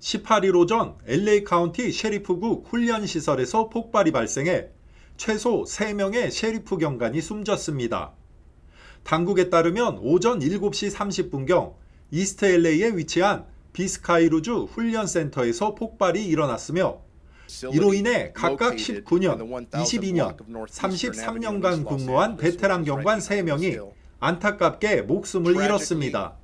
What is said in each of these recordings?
18일 오전 LA 카운티 셰리프국 훈련 시설에서 폭발이 발생해 최소 3명의 셰리프 경관이 숨졌습니다. 당국에 따르면 오전 7시 30분경 이스트 LA에 위치한 비스카이루주 훈련센터에서 폭발이 일어났으며 이로 인해 각각 19년, 22년, 33년간 근무한 베테랑 경관 3명이 안타깝게 목숨을 잃었습니다.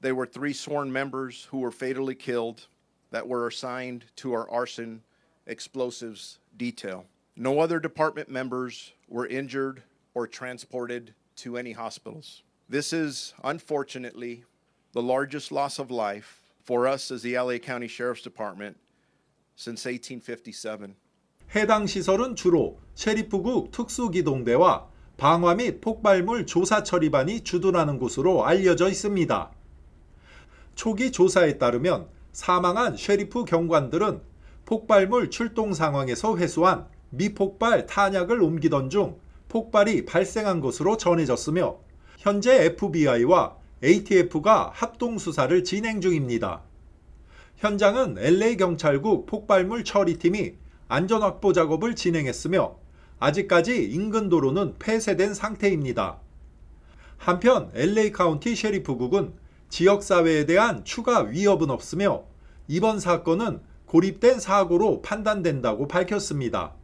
They were three sworn members who were fatally killed that were assigned to our arson explosives detail. No other department members were injured or transported to any hospitals. This is unfortunately the largest loss of life for us as the LA County Sheriff's Department since 1857. 해당 시설은 주로 셰리프국 특수기동대와 방화 및 폭발물 조사 처리반이 주둔하는 곳으로 알려져 있습니다. 초기 조사에 따르면 사망한 셰리프 경관들은 폭발물 출동 상황에서 회수한 미폭발 탄약을 옮기던 중 폭발이 발생한 것으로 전해졌으며 현재 FBI와 ATF가 합동 수사를 진행 중입니다. 현장은 LA 경찰국 폭발물 처리팀이 안전 확보 작업을 진행했으며 아직까지 인근 도로는 폐쇄된 상태입니다. 한편 LA 카운티 셰리프국은 지역 사회에 대한 추가 위협은 없으며 이번 사건은 고립된 사고로 판단된다고 밝혔습니다.